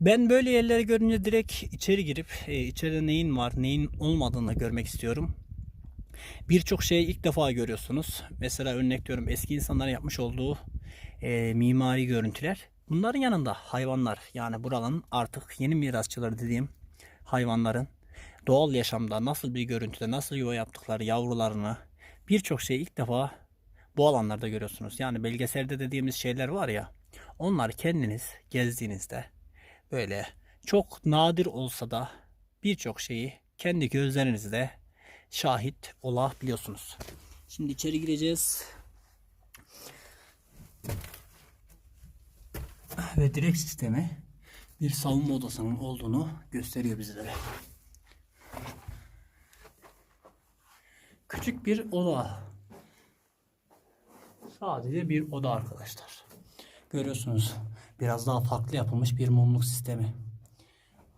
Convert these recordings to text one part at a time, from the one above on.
Ben böyle yerleri görünce direkt içeri girip e, içeride neyin var neyin olmadığını görmek istiyorum. Birçok şeyi ilk defa görüyorsunuz. Mesela örnek diyorum eski insanların yapmış olduğu e, mimari görüntüler. Bunların yanında hayvanlar yani buranın artık yeni mirasçıları dediğim hayvanların doğal yaşamda nasıl bir görüntüde nasıl yuva yaptıkları yavrularını birçok şeyi ilk defa bu alanlarda görüyorsunuz. Yani belgeselde dediğimiz şeyler var ya onlar kendiniz gezdiğinizde böyle çok nadir olsa da birçok şeyi kendi gözlerinizle şahit olabiliyorsunuz. Şimdi içeri gireceğiz. Ve direkt sistemi bir savunma odasının olduğunu gösteriyor bizlere. Küçük bir oda. Sadece bir oda arkadaşlar. Görüyorsunuz biraz daha farklı yapılmış bir mumluk sistemi.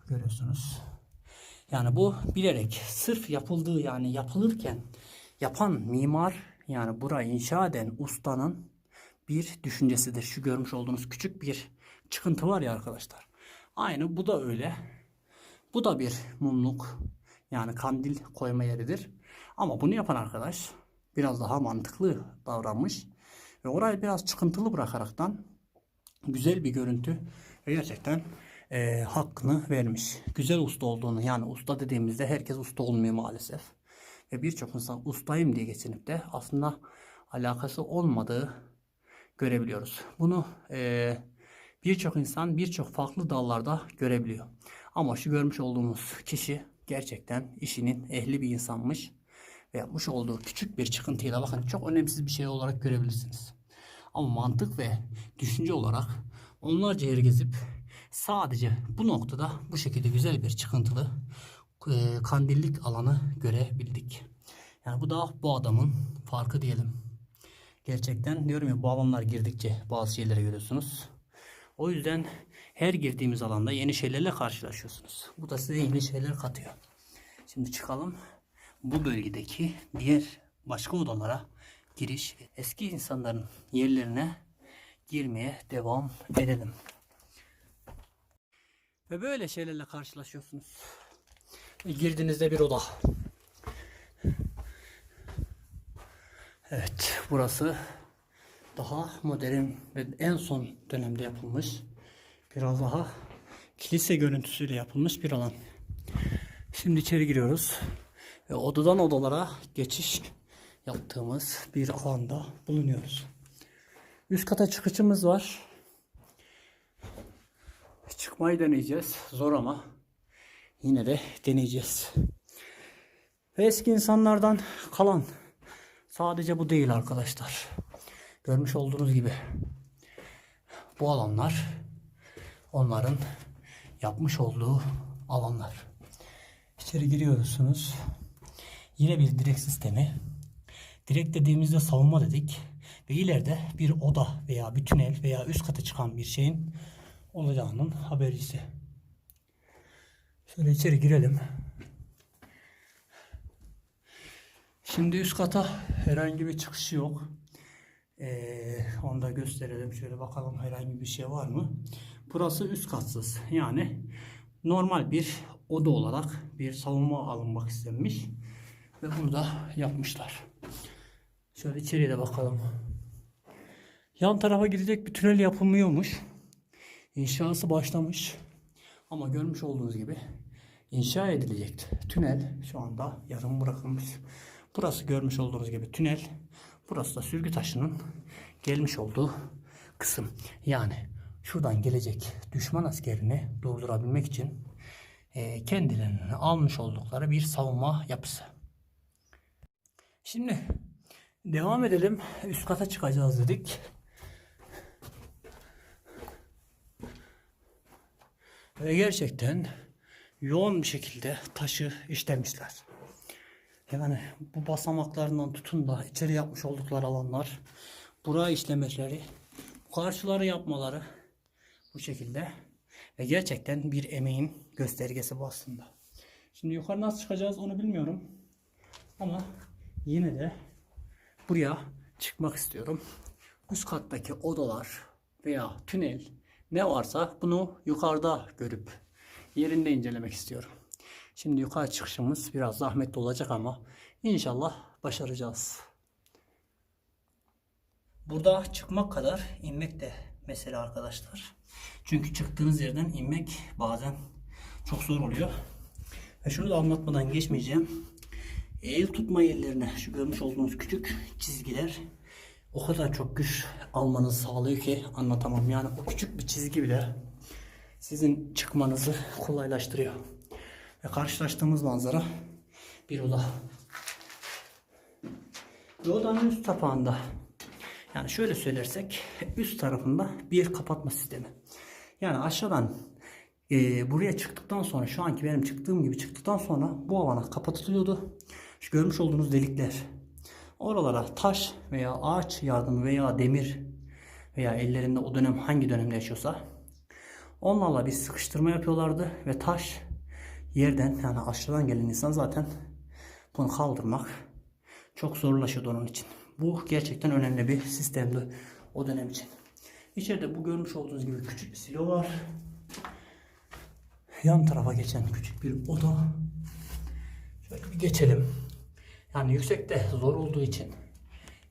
Görüyorsunuz. Yani bu bilerek sırf yapıldığı yani yapılırken yapan mimar yani burayı inşa eden ustanın bir düşüncesidir. Şu görmüş olduğunuz küçük bir çıkıntı var ya arkadaşlar. Aynı bu da öyle. Bu da bir mumluk yani kandil koyma yeridir. Ama bunu yapan arkadaş biraz daha mantıklı davranmış ve orayı biraz çıkıntılı bırakaraktan güzel bir görüntü ve gerçekten e, hakkını vermiş. Güzel usta olduğunu yani usta dediğimizde herkes usta olmuyor maalesef. Ve birçok insan ustayım diye geçinip de aslında alakası olmadığı görebiliyoruz. Bunu e, birçok insan birçok farklı dallarda görebiliyor. Ama şu görmüş olduğumuz kişi gerçekten işinin ehli bir insanmış ve yapmış olduğu küçük bir çıkıntıyla bakın çok önemsiz bir şey olarak görebilirsiniz. Ama mantık ve düşünce olarak onlarca yer gezip sadece bu noktada bu şekilde güzel bir çıkıntılı e, kandillik alanı görebildik. Yani bu da bu adamın farkı diyelim. Gerçekten diyorum ya bu alanlar girdikçe bazı şeyleri görüyorsunuz. O yüzden her girdiğimiz alanda yeni şeylerle karşılaşıyorsunuz. Bu da size yeni şeyler katıyor. Şimdi çıkalım bu bölgedeki diğer başka odalara giriş eski insanların yerlerine girmeye devam edelim. Ve böyle şeylerle karşılaşıyorsunuz. Ve girdiğinizde bir oda. Evet burası daha modern ve en son dönemde yapılmış biraz daha kilise görüntüsüyle yapılmış bir alan. Şimdi içeri giriyoruz ve odadan odalara geçiş yaptığımız bir alanda bulunuyoruz. Üst kata çıkışımız var. Çıkmayı deneyeceğiz. Zor ama yine de deneyeceğiz. Ve eski insanlardan kalan sadece bu değil arkadaşlar. Görmüş olduğunuz gibi bu alanlar onların yapmış olduğu alanlar. İçeri giriyorsunuz. Yine bir direk sistemi. Direk dediğimizde savunma dedik. Ve ileride bir oda veya bir tünel veya üst kata çıkan bir şeyin olacağının habercisi. Şöyle içeri girelim. Şimdi üst kata herhangi bir çıkış yok. Ee, onu da gösterelim. Şöyle bakalım herhangi bir şey var mı? Burası üst katsız. Yani normal bir oda olarak bir savunma alınmak istenmiş. Ve bunu da yapmışlar. Şöyle içeriye de bakalım. Yan tarafa gidecek bir tünel yapılmıyormuş. İnşası başlamış. Ama görmüş olduğunuz gibi inşa edilecek tünel şu anda yarım bırakılmış. Burası görmüş olduğunuz gibi tünel. Burası da sürgü taşının gelmiş olduğu kısım. Yani şuradan gelecek düşman askerini durdurabilmek için e, kendilerine almış oldukları bir savunma yapısı. Şimdi devam edelim. Üst kata çıkacağız dedik. Ve gerçekten yoğun bir şekilde taşı işlemişler. Yani bu basamaklarından tutun da içeri yapmış oldukları alanlar, buraya işlemeleri, karşıları yapmaları bu şekilde ve gerçekten bir emeğin göstergesi bu aslında. Şimdi yukarı nasıl çıkacağız onu bilmiyorum. Ama yine de buraya çıkmak istiyorum. Üst kattaki odalar veya tünel ne varsa bunu yukarıda görüp yerinde incelemek istiyorum. Şimdi yukarı çıkışımız biraz zahmetli olacak ama inşallah başaracağız. Burada çıkmak kadar inmek de mesele arkadaşlar. Çünkü çıktığınız yerden inmek bazen çok zor oluyor. Ve şunu da anlatmadan geçmeyeceğim. El tutma yerlerine şu görmüş olduğunuz küçük çizgiler o kadar çok güç almanızı sağlıyor ki anlatamam. Yani o küçük bir çizgi bile sizin çıkmanızı kolaylaştırıyor. Ve karşılaştığımız manzara bir oda. Ve odanın üst tapağında yani şöyle söylersek üst tarafında bir kapatma sistemi. Yani aşağıdan e, buraya çıktıktan sonra şu anki benim çıktığım gibi çıktıktan sonra bu alana kapatılıyordu. Şu görmüş olduğunuz delikler. Oralara taş veya ağaç yardımı veya demir veya ellerinde o dönem hangi dönemde yaşıyorsa onlarla bir sıkıştırma yapıyorlardı ve taş yerden yani aşağıdan gelen insan zaten bunu kaldırmak çok zorlaşıyordu onun için. Bu gerçekten önemli bir sistemdi o dönem için. İçeride bu görmüş olduğunuz gibi küçük bir silo var. Yan tarafa geçen küçük bir oda. Şöyle bir geçelim. Yani yüksekte zor olduğu için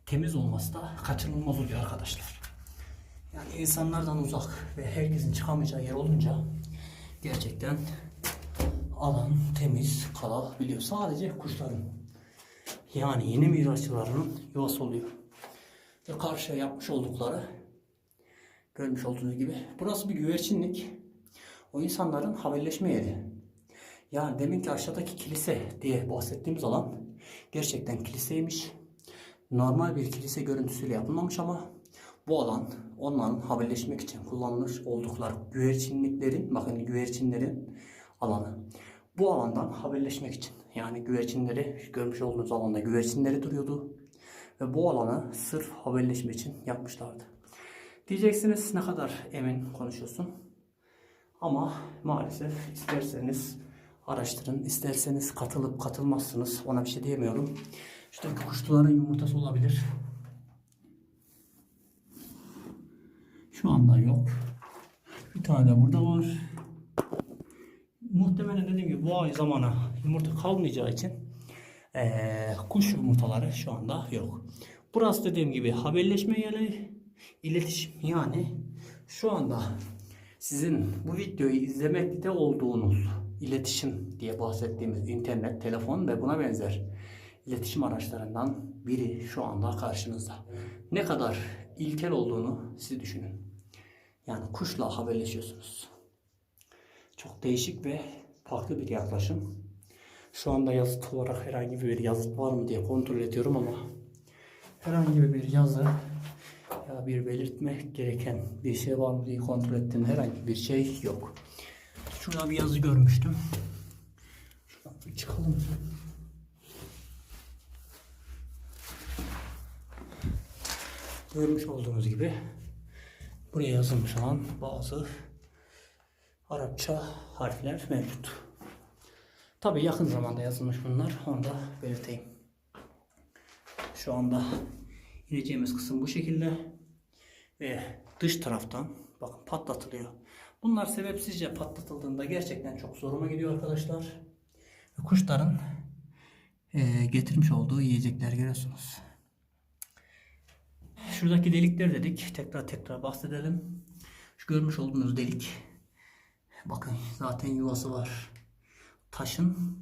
temiz olması da kaçınılmaz oluyor arkadaşlar. Yani insanlardan uzak ve herkesin çıkamayacağı yer olunca gerçekten alan temiz kalabiliyor. Sadece kuşların yani yeni mirasçılarının yuvası oluyor. Ve karşıya yapmış oldukları görmüş olduğunuz gibi burası bir güvercinlik. O insanların haberleşme yeri. Yani deminki aşağıdaki kilise diye bahsettiğimiz alan gerçekten kiliseymiş. Normal bir kilise görüntüsüyle yapılmamış ama bu alan onların haberleşmek için kullanılmış oldukları güvercinliklerin, bakın güvercinlerin alanı. Bu alandan haberleşmek için yani güvercinleri görmüş olduğunuz alanda güvercinleri duruyordu. Ve bu alanı sırf haberleşme için yapmışlardı. Diyeceksiniz ne kadar emin konuşuyorsun. Ama maalesef isterseniz araştırın, isterseniz katılıp katılmazsınız. Ona bir şey diyemiyorum. Şuradaki kuşluların yumurtası olabilir. Şu anda yok. Bir tane burada var. Muhtemelen dediğim gibi bu ay zamana yumurta kalmayacağı için eee, kuş yumurtaları şu anda yok. Burası dediğim gibi haberleşme yeri, iletişim yani şu anda sizin bu videoyu izlemekte olduğunuz iletişim diye bahsettiğimiz internet, telefon ve buna benzer iletişim araçlarından biri şu anda karşınızda. Ne kadar ilkel olduğunu siz düşünün. Yani kuşla haberleşiyorsunuz. Çok değişik ve farklı bir yaklaşım. Şu anda yazıt olarak herhangi bir yazıt var mı diye kontrol ediyorum ama herhangi bir yazı ya bir belirtme gereken bir şey var mı diye kontrol ettiğim herhangi bir şey yok. Şurada bir yazı görmüştüm. Şuradan çıkalım. Görmüş olduğunuz gibi buraya yazılmış olan bazı Arapça harfler mevcut. Tabi yakın zamanda yazılmış bunlar. Onu da belirteyim. Şu anda ineceğimiz kısım bu şekilde. Ve dış taraftan bakın patlatılıyor. Bunlar sebepsizce patlatıldığında gerçekten çok zoruma gidiyor arkadaşlar. Kuşların eee, getirmiş olduğu yiyecekler görüyorsunuz. Şuradaki delikler dedik. Tekrar tekrar bahsedelim. Şu görmüş olduğunuz delik. Bakın zaten yuvası var. Taşın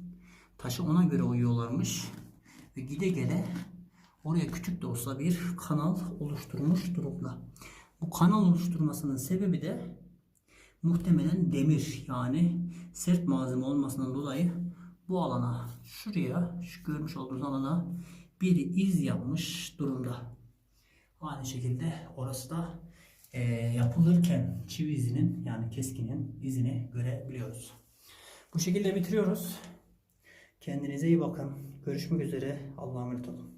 taşı ona göre uyuyorlarmış. Ve gide gele oraya küçük de olsa bir kanal oluşturmuş durumda. Bu kanal oluşturmasının sebebi de muhtemelen demir yani sert malzeme olmasından dolayı bu alana şuraya şu görmüş olduğunuz alana bir iz yapmış durumda. Aynı şekilde orası da eee, yapılırken çivi izinin yani keskinin izini görebiliyoruz. Bu şekilde bitiriyoruz. Kendinize iyi bakın. Görüşmek üzere. Allah'a emanet olun.